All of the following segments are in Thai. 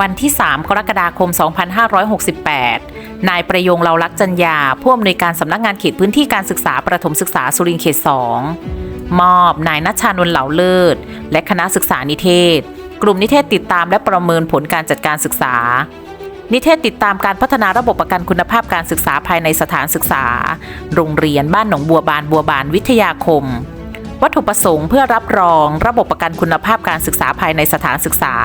วันที่ 3 กรกฎาคม 2568 นายประยงเราลักษัญญาผู้อำนวยการสำนักงานเขตพื้นที่การศึกษาประถมศึกษาสุรินทร์เขต 2 มอบนายนัชชานนท์เหลาเลิศ และคณะศึกษานิเทศ กลุ่มนิเทศติดตามและประเมินผลการจัดการศึกษา นิเทศติดตามการพัฒนาระบบประกันคุณภาพการศึกษาภายในสถานศึกษา โรงเรียนบ้านหนองบัวบานบัวบานวิทยาคม วัตถุประสงค์เพื่อรับรองระบบประกันคุณภาพการศึกษาภายในสถานศึกษา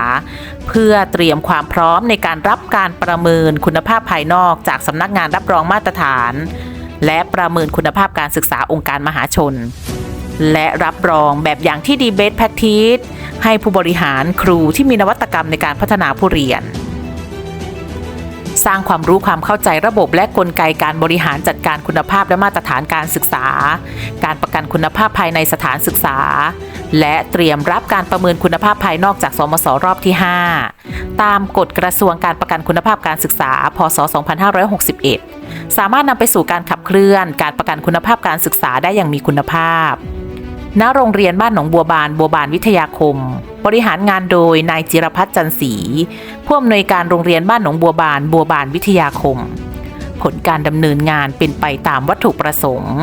เพื่อเตรียมความพร้อมในการรับการประเมินคุณภาพภายนอกจากสำนักงานรับรองมาตรฐาน และประเมินคุณภาพการศึกษาองค์การมหาชน และรับรองแบบอย่างที่ดีเบสแพคทีสให้ผู้บริหารครูที่มีนวัตกรรมในการพัฒนาผู้เรียน สร้างความรู้ความเข้าใจระบบและกลไกการบริหารจัดการคุณภาพและมาตรฐานการศึกษา การประกันคุณภาพภายในสถานศึกษา และเตรียมรับการประเมินคุณภาพภายนอกจากสมสรอบที่ 5 ตามกฎกระทรวงการประกันคุณภาพการศึกษา พศ 2561 สามารถนำไปสู่การขับเคลื่อน การประกันคุณภาพการศึกษาได้อย่างมีคุณภาพ ณโรงเรียนบ้านหนองบัวบานบัวบานวิทยาคม บริหารงานโดยนายจิรพัฒน์จันศรีผู้อำนวยการโรงเรียนบ้านหนองบัวบานบัวบานวิทยาคม ผลการดำเนินงานเป็นไปตามวัตถุประสงค์